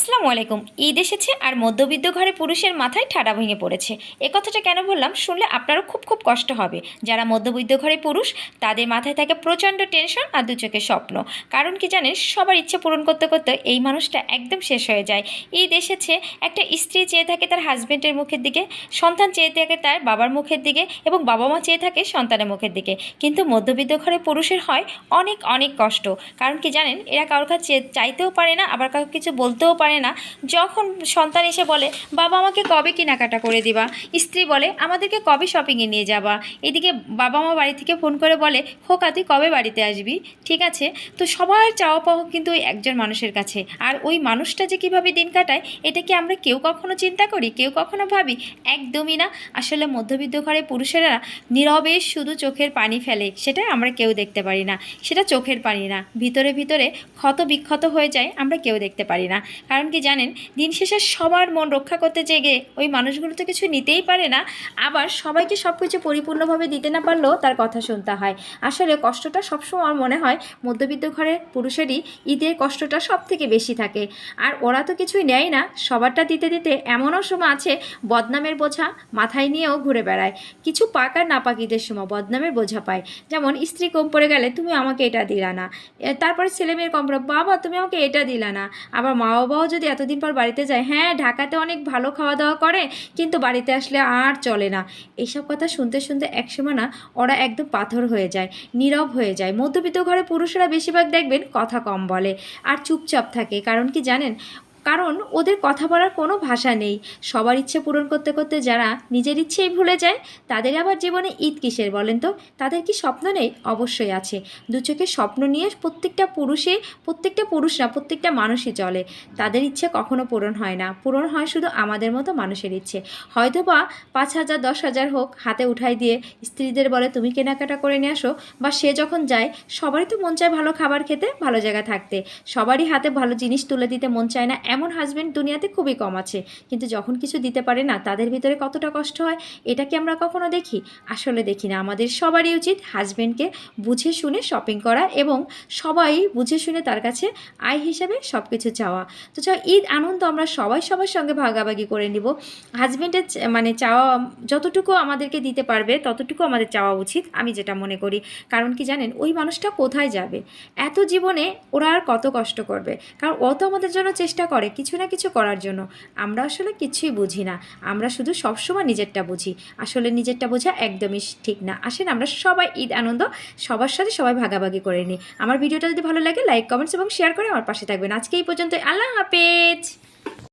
আসসালামু আলাইকুম। ঈদ এসেছে আর মধ্যবিত্ত ঘরে পুরুষের মাথায় ঠাডা ভেঙে পড়েছে। এ কথাটা কেন বললাম? শুনলে আপনারও খুব খুব কষ্ট হবে। যারা মধ্যবিত্ত ঘরে পুরুষ, তাদের মাথায় থাকে প্রচণ্ড টেনশন আর দু চোখের স্বপ্ন। কারণ কি জানেন, সবার ইচ্ছে পূরণ করতে করতে এই মানুষটা একদম শেষ হয়ে যায়। ঈদ এসেছে, একটা স্ত্রী চেয়ে থাকে তার হাজব্যান্ডের মুখের দিকে, সন্তান চেয়ে থাকে তার বাবার মুখের দিকে এবং বাবা মা চেয়ে থাকে সন্তানের মুখের দিকে। কিন্তু মধ্যবিত্ত ঘরে পুরুষের হয় অনেক অনেক কষ্ট। কারণ কি জানেন, এরা কারোর কাছে চাইতেও পারে না, আবার কাউকে কিছু বলতেও পারে না। যখন সন্তান এসে বলে, বাবা, আমাকে কবে কেনাকাটা করে দিবা? স্ত্রী বলে, আমাদেরকে কবে শপিংয়ে নিয়ে যাবা? এদিকে বাবা মা বাড়ি থেকে ফোন করে বলে, খোকা, তুই কবে বাড়িতে আসবি? ঠিক আছে? তো সবার চাওয়া পাওয়া কিন্তু ওই একজন মানুষের কাছে। আর ওই মানুষটা যে কীভাবে দিন কাটায়, এটা কি আমরা কেউ কখনো চিন্তা করি, কেউ কখনো ভাবি? একদমই না। আসলে মধ্যবিত্ত ঘরে পুরুষেরা নীরবে শুধু চোখের পানি ফেলে, সেটা আমরা কেউ দেখতে পারি না। সেটা চোখের পানি না। ভিতরে ভিতরে ক্ষত বিক্ষত হয়ে যায়, আমরা কেউ দেখতে পারি না। কারণ কি জানেন, দিন শেষে সবার মন রক্ষা করতে জেগে ওই মানুষগুলো তো কিছু নিতেই পারে না, আবার সবাইকে সব কিছু পরিপূর্ণভাবে দিতে না পারলেও তার কথা শুনতে হয়। আসলে কষ্টটা সবসময় আমার মনে হয় মধ্যবিত্ত ঘরের পুরুষেরই ঈদের কষ্টটা সব থেকে বেশি থাকে। আর ওরা তো কিছুই নেয় না, সবারটা দিতে দিতে এমনও সময় আছে বদনামের বোঝা মাথায় নিয়েও ঘুরে বেড়ায়। কিছু পাক আর না পাক ঈদের সময় বদনামের বোঝা পায়। যেমন, স্ত্রী কম পড়ে গেলে তুমি আমাকে এটা দিলা না। তারপরে ছেলেমেয়ের কম বাবা, তুমি আমাকে এটা দিলা না। আবার মা বাবাও যদি এতদিন পর বাড়িতে যায় হ্যাঁ ঢাকাতে অনেক ভালো খাওয়া দাওয়া করে, কিন্তু বাড়িতে আসলে আর চলে না। এইসব কথা শুনতে শুনতে একসময় না ওরা একদম পাথর হয়ে যায়, নীরব হয়ে যায়। মধ্যবিত্ত ঘরে পুরুষরা বেশিরভাগ দেখবেন কথা কম বলে, আর চুপচাপ থাকে। কারণ কি জানেন? কারণ ওদের কথা বলার কোনো ভাষা নেই। সবার ইচ্ছে পূরণ করতে করতে যারা নিজের ইচ্ছেই ভুলে যায়, তাদের আবার জীবনে ঈদ কিসের বলেন তো? তাদের কি স্বপ্ন নেই? অবশ্যই আছে। দু চোখের স্বপ্ন নিয়ে প্রত্যেকটা পুরুষে, প্রত্যেকটা পুরুষ না প্রত্যেকটা মানুষই চলে। তাদের ইচ্ছে কখনো পূরণ হয় না। পূরণ হয় শুধু আমাদের মতো মানুষের ইচ্ছে। হয়তো বা পাঁচ হাজার, দশ হাজার হোক, হাতে উঠাই দিয়ে স্ত্রীদের বলে, তুমি কেনাকাটা করে নিয়ে আসো। বা সে যখন যায়, সবারই তো মন চায় ভালো খাবার খেতে, ভালো জায়গা থাকতে। সবারই হাতে ভালো জিনিস তুলে দিতে মন চায় না। এমন হাজব্যান্ড দুনিয়াতে খুবই কম আছে। কিন্তু যখন কিছু দিতে পারে না, তাদের ভিতরে কতটা কষ্ট হয়, এটা কি আমরা কখনো দেখি? আসলে দেখি না। আমাদের সবারই উচিত হাজব্যান্ডকে বুঝে শুনে শপিং করা এবং সবাই বুঝে শুনে তার কাছে আয় হিসাবে সব কিছু চাওয়া। তো চাও ঈদ আনন্দ আমরা সবাই সবার সঙ্গে ভাগাভাগি করে নিব। হাজব্যান্ডের মানে চাওয়া যতটুকু আমাদেরকে দিতে পারবে, ততটুকু আমাদের চাওয়া উচিত, আমি যেটা মনে করি। কারণ কি জানেন, ওই মানুষটা কোথায় যাবে? এত জীবনে ওরা আর কত কষ্ট করবে? কারণ ও তো আমাদের জন্য চেষ্টা করে কিছু না কিছু করার জন্য। আমরা আসলে কিছুই বুঝি না। আমরা শুধু সবসময় নিজেরটা বুঝি। আসলে নিজেরটা বোঝা একদমই ঠিক না। আসেন আমরা সবাই ঈদ আনন্দ সবার সাথে সবাই ভাগাভাগি করে নিই। আমার ভিডিওটা যদি ভালো লাগে লাইক কমেন্টস এবং শেয়ার করে আমার পাশে থাকবেন। আজকে এই পর্যন্ত আল্লাহ হাফেজ!